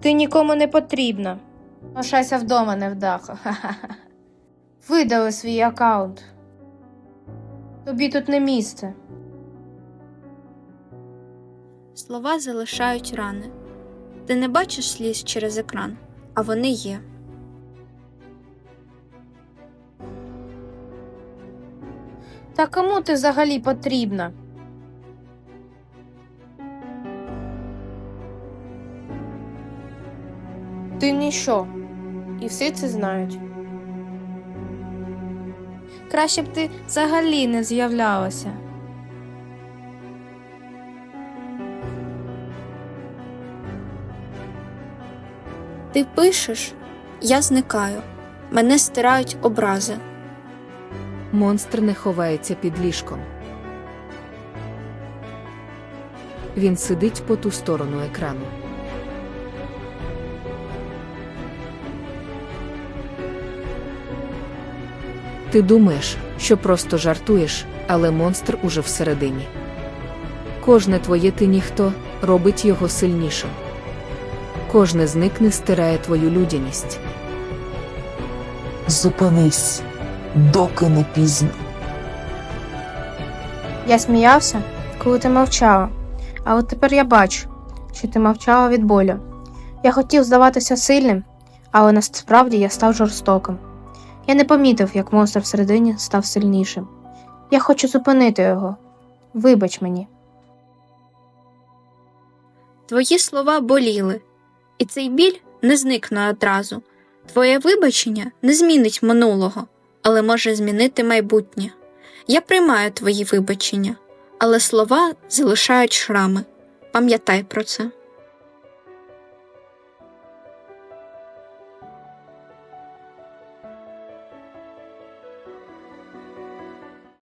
Ти нікому не потрібна. Лишайся вдома, невдаха. Видали свій аккаунт. Тобі тут не місце. Слова залишають рани. Ти не бачиш сліз через екран, а вони є. Та кому ти взагалі потрібна? Ти ніщо, і всі це знають. Краще б ти взагалі не з'являлася. Ти пишеш, я зникаю. Мене стирають образи. Монстр не ховається під ліжком. Він сидить по ту сторону екрану. Ти думаєш, що просто жартуєш, але монстр уже всередині. Кожне твоє ти ніхто робить його сильнішим. Кожне зникне стирає твою людяність. Зупинись, доки не пізно. Я сміявся, коли ти мовчала, а от тепер я бачу, що ти мовчала від болю. Я хотів здаватися сильним, але насправді я став жорстоким. Я не помітив, як монстр всередині став сильнішим. Я хочу зупинити його. Вибач мені. Твої слова боліли, і цей біль не зникне одразу. Твоє вибачення не змінить минулого, але може змінити майбутнє. Я приймаю твої вибачення, але слова залишають шрами. Пам'ятай про це.